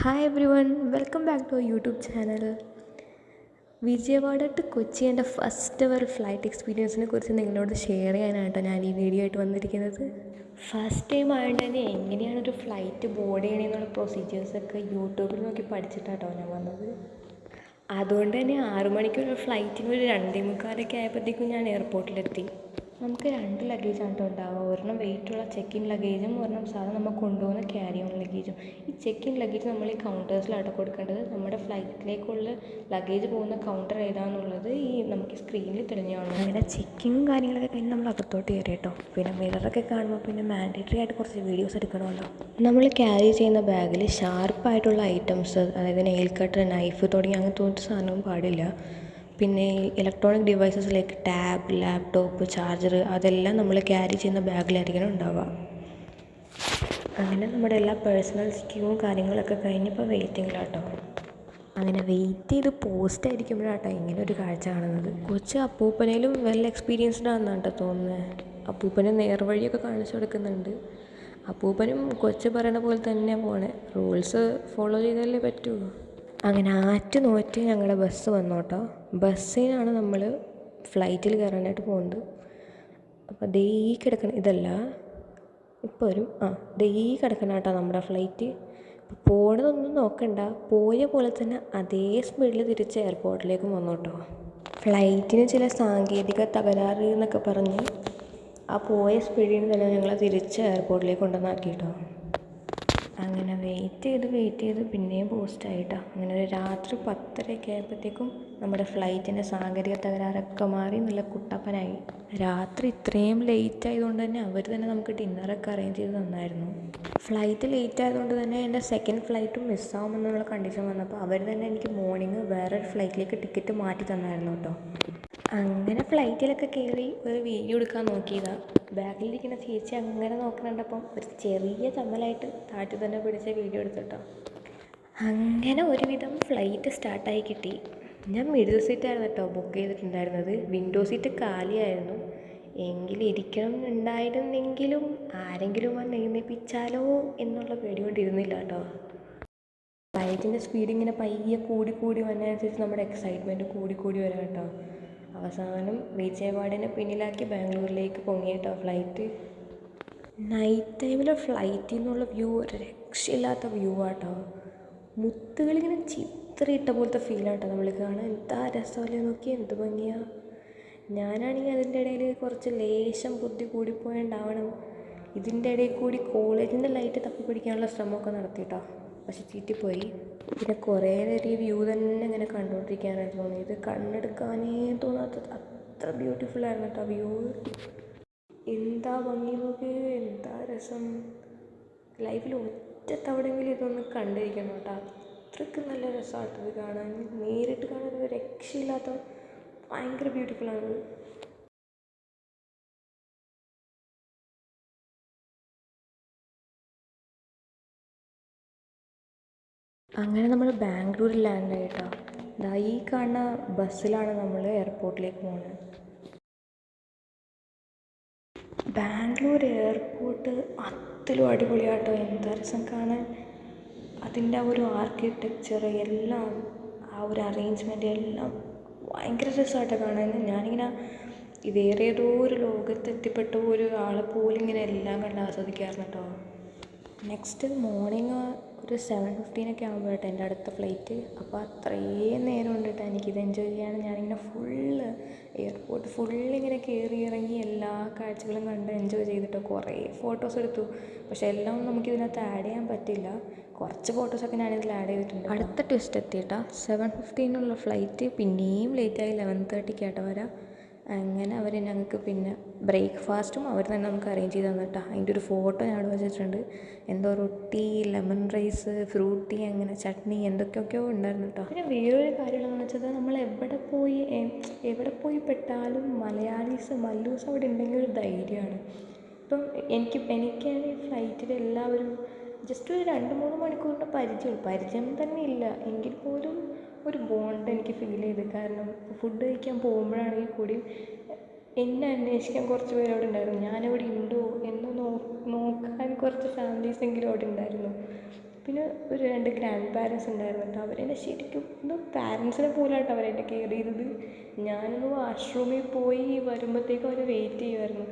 Hi everyone welcome back to YouTube channel Vijayawada to Kochi എന്റെ first ever flight എക്സ്പീരിയൻസിനെ കുറിച്ച് നിങ്ങളോട് share ചെയ്യാനായിട്ടോ ഞാൻ ഈ വീഡിയോ ആയിട്ട് വന്നിരിക്കുന്നത്. ഫസ്റ്റ് ടൈം ആയതുകൊണ്ട് തന്നെ എങ്ങനെയാണ് ഒരു ഫ്ലൈറ്റ് ബോർഡ് ചെയ്യണമെന്നുള്ള പ്രൊസീജിയേഴ്സൊക്കെ യൂട്യൂബിൽ നോക്കി പഠിച്ചിട്ടാട്ടോ ഞാൻ വന്നത്. അതുകൊണ്ട് തന്നെ ആറു മണിക്കൊരു ഫ്ലൈറ്റിന് ഒരു രണ്ടേ മുക്കാലൊക്കെ ആയപ്പോഴത്തേക്കും ഞാൻ എയർപോർട്ടിലെത്തി നമുക്ക് രണ്ട് ലഗേജാണ് കേട്ടോ ഉണ്ടാവുക. ഒരെണ്ണം വെയിറ്റ് ഉള്ള ചെക്ക് ഇൻ ലഗേജും ഒരെണ്ണം സാധാരണ നമ്മൾ കൊണ്ടുപോകുന്ന ക്യാരി ഓൺ ലഗേജും ഈ ചെക്ക് ഇൻ ലഗേജ് നമ്മൾ ഈ കൗണ്ടേഴ്സിലാണ് കൊടുക്കേണ്ടത്. നമ്മുടെ ഫ്ലൈറ്റിലേക്കുള്ള ലഗേജ് പോകുന്ന കൗണ്ടർ ഏതാണെന്നുള്ളത് ഈ നമുക്ക് സ്ക്രീനിൽ തെളിഞ്ഞു കാണും. അങ്ങനെ ചെക്കിങ്ങും കാര്യങ്ങളൊക്കെ കഴിഞ്ഞ് നമ്മൾ അകത്തോട്ട് കയറി കേട്ടോ പിന്നെ മിററൊക്കെ കാണുമ്പോൾ പിന്നെ മാൻഡേറ്ററി ആയിട്ട് കുറച്ച് വീഡിയോസ് എടുക്കണമല്ലോ. നമ്മൾ ക്യാരി ചെയ്യുന്ന ബാഗിൽ ഷാർപ്പായിട്ടുള്ള ഐറ്റംസ് അതായത് നെയിൽ കട്ടർ നൈഫ് തുടങ്ങി അങ്ങനത്തെ സാധനവും പാടില്ല. പിന്നെ electronic devices like tab laptop charger അതെല്ലാം നമ്മൾ ക്യാരി ചെയ്യുന്ന ബാഗിലായിരിക്കണം ഉണ്ടാവുക. അങ്ങനെ നമ്മുടെ എല്ലാ പേഴ്സണൽ സ്കീമും കാര്യങ്ങളൊക്കെ കഴിഞ്ഞപ്പോൾ വെയിറ്റിങ്ങിലാട്ടോ അങ്ങനെ വെയിറ്റ് ചെയ്ത് പോസ്റ്റ് ആയിരിക്കുമ്പോഴാട്ടോ ഇങ്ങനെ ഒരു കാഴ്ച കാണുന്നത്. കൊച്ച് അപ്പൂപ്പനേലും വെൽ എക്സ്പീരിയൻസ്ഡ് ആണെന്നാണ് കേട്ടോ തോന്നുന്നത് അപ്പൂപ്പനെ നേർവഴിയൊക്കെ കാണിച്ചു കൊടുക്കുന്നുണ്ട്. അപ്പൂപ്പനും കൊച്ച് പറയണ പോലെ തന്നെ പോണേ. റൂൾസ് ഫോളോ ചെയ്താലേ പറ്റൂ. അങ്ങനെ ആറ്റ് നോറ്റ് ഞങ്ങളുടെ ബസ് വന്നു കേട്ടോ ബസ്സിനാണ് നമ്മൾ ഫ്ലൈറ്റിൽ കയറാനായിട്ട് പോകുന്നത് അപ്പോൾ ദേ ഈ കിടക്കുന്ന ഇതല്ല ഇപ്പോൾ ഒരു ആ ദേ ഈ കിടക്കുന്ന കേട്ടോ നമ്മുടെ ഫ്ലൈറ്റ് പോണതൊന്നും നോക്കണ്ട. പോയ പോലെ തന്നെ അതേ സ്പീഡിൽ തിരിച്ച് എയർപോർട്ടിലേക്കും വന്നു കേട്ടോ ഫ്ലൈറ്റിന് ചില സാങ്കേതിക തകരാറ് എന്നൊക്കെ പറഞ്ഞ് ആ പോയ സ്പീഡിൽ തന്നെ ഞങ്ങളെ തിരിച്ച് എയർപോർട്ടിലേക്ക് കൊണ്ടുവന്നാക്കി കേട്ടോ അങ്ങനെ വെയിറ്റ് ചെയ്ത് വെയിറ്റ് ചെയ്ത് പിന്നെയും പോസ്റ്റായിട്ടാണ് അങ്ങനെ ഒരു രാത്രി പത്തരയൊക്കെ ആയപ്പോഴത്തേക്കും നമ്മുടെ ഫ്ലൈറ്റിന്റെ സാങ്കേതിക തകരാറൊക്കെ മാറി നല്ല കുട്ടപ്പനായി. രാത്രി ഇത്രയും ലേറ്റ് ആയതുകൊണ്ട് തന്നെ അവർ തന്നെ നമുക്ക് ഡിന്നറൊക്കെ അറേഞ്ച് ചെയ്ത് തന്നായിരുന്നു. ഫ്ലൈറ്റ് ലേറ്റ് ആയതുകൊണ്ട് തന്നെ എന്റെ സെക്കൻഡ് ഫ്ലൈറ്റും മിസ്സാവുമെന്നുള്ള കണ്ടീഷൻ വന്നപ്പോൾ അവർ തന്നെ എനിക്ക് മോർണിംഗ് വേറൊരു ഫ്ലൈറ്റിലേക്ക് ടിക്കറ്റ് മാറ്റി തന്നായിരുന്നു കേട്ടോ അങ്ങനെ ഫ്ലൈറ്റിലൊക്കെ കയറി ഒരു വീഡിയോ എടുക്കാൻ നോക്കിയതാണ് ബാഗിലിരിക്കുന്ന ചേച്ചി അങ്ങനെ നോക്കുന്നുണ്ടപ്പം ഒരു ചെറിയ ചമ്മലായിട്ട് താഴ്ത്തി തന്നെ പിടിച്ച വീഡിയോ എടുത്തിട്ടോ അങ്ങനെ ഒരുവിധം ഫ്ലൈറ്റ് സ്റ്റാർട്ടായി കിട്ടി. ഞാൻ മിഡിൽ സീറ്റായിരുന്നു കേട്ടോ ബുക്ക് ചെയ്തിട്ടുണ്ടായിരുന്നത്. വിൻഡോ സീറ്റ് കാലിയായിരുന്നു. എങ്കിലും ഇരിക്കണം ഉണ്ടായിരുന്നെങ്കിലും ആരെങ്കിലും വന്ന് എഴുന്നേപ്പിച്ചാലോ എന്നുള്ള പേടി കൊണ്ടിരുന്നില്ല കേട്ടോ ഫ്ലൈറ്റിന്റെ സ്പീഡ് ഇങ്ങനെ പയ്യെ കൂടി കൂടി വന്നതനുസരിച്ച് നമ്മുടെ എക്സൈറ്റ്മെന്റ് കൂടി കൂടി വരാം കേട്ടോ അവസാനം വിജയവാഡിനെ പിന്നിലാക്കി ബാംഗ്ലൂരിലേക്ക് പൊങ്ങി കേട്ടോ ഫ്ലൈറ്റ് നൈറ്റ് ടൈമിലെ ഫ്ലൈറ്റിൽ നിന്നുള്ള വ്യൂ ഒരു രക്ഷയില്ലാത്ത വ്യൂ ആട്ടോ മുത്തുകളിങ്ങനെ ചിത്രയിട്ട പോലത്തെ ഫീലാട്ടോ നമ്മൾ കാണാൻ. എന്താ രസമല്ലേ നോക്കി എന്ത് ഭംഗിയാ. ഞാനാണെങ്കിൽ അതിന്റെ ഇടയിൽ കുറച്ച് ലേശം ബുദ്ധി കൂടിപ്പോയുണ്ടാവണം. ഇതിന്റെ ഇടയിൽ കൂടി കോളേജിന്റെ ലൈറ്റ് തപ്പി പിടിക്കാനുള്ള ശ്രമമൊക്കെ നടത്തിയിട്ടോ പക്ഷെ ചീറ്റിപ്പോയി. പിന്നെ കുറേ നേരം ഈ വ്യൂ തന്നെ ഇങ്ങനെ കണ്ടുകൊണ്ടിരിക്കാനായിട്ട് തോന്നി ഇത് കണ്ണെടുക്കാനേ തോന്നാത്തത്. അത്ര ബ്യൂട്ടിഫുൾ ആയിരുന്നു കേട്ടോ വ്യൂ എന്താ ഭംഗി നോക്കി എന്താ രസം? ലൈഫിൽ ഒറ്റ തവണയെങ്കിലും ഇതൊന്ന് കണ്ടിരിക്കണം കേട്ടോ. അത്രയ്ക്ക് നല്ല രസമായിട്ട് അത് കാണാൻ. നേരിട്ട് കാണാൻ ഒരു രക്ഷയില്ലാത്ത ഭയങ്കര ബ്യൂട്ടിഫുള്ളാണ് അങ്ങനെ നമ്മൾ ബാംഗ്ലൂരിൽ ലാൻഡ് ആയിട്ടോ. ദാ ഈ കാണുന്ന ബസ്സിലാണ് നമ്മൾ എയർപോർട്ടിലേക്ക് പോകുന്നത് ബാംഗ്ലൂർ എയർപോർട്ട് അത്തിലും അടിപൊളിയാട്ടോ. എന്താ രസം കാണാൻ. അതിന്റെ ആ ഒരു ആർക്കിടെക്ചർ എല്ലാം ആ ഒരു അറേഞ്ച്മെന്റ് എല്ലാം ഭയങ്കര രസമായിട്ടാണ് കാണാൻ. ഞാനിങ്ങനെ വേറെ ഏതോ ഒരു ലോകത്ത് എത്തിപ്പെട്ട ഒരു ആളെ പോലെ ഇങ്ങനെ എല്ലാം കണ്ട് ആസ്വദിക്കാറുണ്ട് കേട്ടോ. നെക്സ്റ്റ് മോർണിംഗ് ഒരു സെവൻ ഫിഫ്റ്റീനൊക്കെ ആകുമ്പോഴാട്ടോ എന്റെ അടുത്ത ഫ്ലൈറ്റ് അപ്പോൾ അത്രയും നേരം ഉണ്ട് കേട്ടോ എനിക്കിത് എൻജോയ് ചെയ്യാൻ. ഞാനിങ്ങനെ ഫുള്ള് എയർപോർട്ട് ഫുള്ളിങ്ങനെ കയറി ഇറങ്ങി എല്ലാ കാഴ്ചകളും കണ്ട് എൻജോയ് ചെയ്തിട്ട് കുറേ ഫോട്ടോസ് എടുത്തു. പക്ഷെ എല്ലാം നമുക്കിതിനകത്ത് ആഡ് ചെയ്യാൻ പറ്റില്ല. കുറച്ച് ഫോട്ടോസൊക്കെ ഞാനിതിൽ ആഡ് ചെയ്തിട്ടുണ്ട് അടുത്ത ട്വിസ്റ്റ് എത്തിയിട്ടാ. സെവൻ ഫിഫ്റ്റീനുള്ള ഫ്ലൈറ്റ് പിന്നെയും ലേറ്റായി ലെവൻ തേർട്ടിക്കാട്ടോ വരാം. അങ്ങനെ അവർ ഞങ്ങൾക്ക് പിന്നെ ബ്രേക്ക്ഫാസ്റ്റും അവർ തന്നെ നമുക്ക് അറേഞ്ച് ചെയ്ത് തന്നിട്ടാ അതിന്റെ ഒരു ഫോട്ടോ ഞാൻ അവിടെ വെച്ചിട്ടുണ്ട്. എന്തോ റൊട്ടി ലെമൺ റൈസ് ഫ്രൂട്ടി അങ്ങനെ ചട്നി എന്തൊക്കെയൊക്കെയോ ഉണ്ടായിരുന്നു കേട്ടോ. പിന്നെ വേറൊരു കാര്യമുള്ളതെന്ന് വെച്ചാൽ നമ്മൾ എവിടെ പോയി എവിടെ പോയി പെട്ടാലും മലയാളീസ് മല്ലൂസ് അവിടെ ഉണ്ടെങ്കിൽ ഒരു ധൈര്യമാണ്. ഇപ്പം എനിക്ക് എനിക്കാണ് ഫ്ലൈറ്റിൽ എല്ലാവരും ജസ്റ്റ് ഒരു രണ്ട് മൂന്ന് മണിക്കൂറിന്റെ പരിചയം പരിചയം തന്നെ ഇല്ല. എങ്കിൽ പോലും ഒരു ബോണ്ട് എനിക്ക് ഫീൽ ചെയ്തു. കാരണം ഫുഡ് കഴിക്കാൻ പോകുമ്പോഴാണെങ്കിൽ കൂടിയും എന്നെ അന്വേഷിക്കാൻ കുറച്ച് പേര് അവിടെ ഉണ്ടായിരുന്നു. ഞാനവിടെ ഉണ്ടോ എന്ന് നോക്കാൻ കുറച്ച് ഫാമിലീസ് എങ്കിലും അവിടെ ഉണ്ടായിരുന്നു. പിന്നെ ഒരു രണ്ട് ഗ്രാൻഡ് പാരൻസ് ഉണ്ടായിരുന്നു കേട്ടോ. അവരെന്നെ ശരിക്കും എന്തോ പാരൻസിനെ പോലാട്ടോ അവരെന്നെ കെയർ ചെയ്തത്. ഞാനൊന്ന് വാഷ്റൂമിൽ പോയി വരുമ്പോഴത്തേക്കും അവർ വെയിറ്റ് ചെയ്യുമായിരുന്നു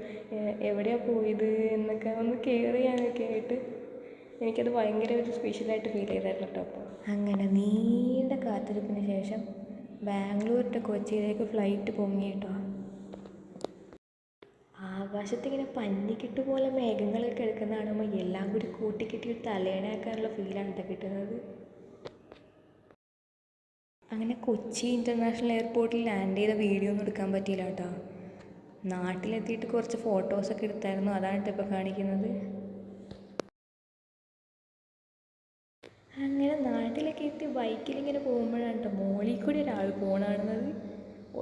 എവിടെയാണ് പോയത്? എന്നൊക്കെ ഒന്ന് കെയർ ചെയ്യാനൊക്കെ ആയിട്ട് എനിക്കത് ഭയങ്കര ഒരു സ്പെഷ്യലായിട്ട് ഫീൽ ചെയ്തായിരുന്നു കേട്ടോ അപ്പോൾ അങ്ങനെ നീണ്ട കാത്തിരിപ്പിന് ശേഷം ബാംഗ്ലൂർ ടു കൊച്ചിയിലേക്ക് ഫ്ലൈറ്റ് പൊങ്ങി കേട്ടോ ആകാശത്തിങ്ങനെ പഞ്ഞിക്കിട്ട് പോലെ മേഘങ്ങളൊക്കെ എടുക്കുന്ന കാണുമ്പോൾ എല്ലാം കൂടി കൂട്ടിക്കിട്ടി തലേണയാക്കാനുള്ള ഫീലാണ് കേട്ടോ കിട്ടുന്നത്. അങ്ങനെ കൊച്ചി ഇന്റർനാഷണൽ എയർപോർട്ടിൽ ലാൻഡ് ചെയ്ത വീഡിയോ ഒന്നും എടുക്കാൻ പറ്റിയില്ല കേട്ടോ നാട്ടിലെത്തിയിട്ട് കുറച്ച് ഫോട്ടോസൊക്കെ എടുത്തായിരുന്നു. അതാണ് ഇപ്പോൾ കാണിക്കുന്നത്. അങ്ങനെ നാട്ടിലൊക്കെ എത്തി ബൈക്കിൽ ഇങ്ങനെ പോകുമ്പോഴാണ് കേട്ടോ മോളിൽ കൂടി ഒരാൾ പോണ കാണുന്നത്.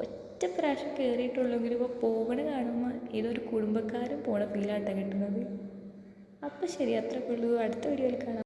ഒറ്റ പ്രാവശ്യം കയറിയിട്ടുള്ളെങ്കിലും ഇപ്പോൾ പോകണ കാണുമ്പോൾ ഏതൊരു കുടുംബക്കാരും പോണ ഫീലാട്ടോ കിട്ടുന്നത്. അപ്പോൾ ശരി അത്രയൊക്കെ അടുത്ത വീഡിയോയിൽ കാണാം.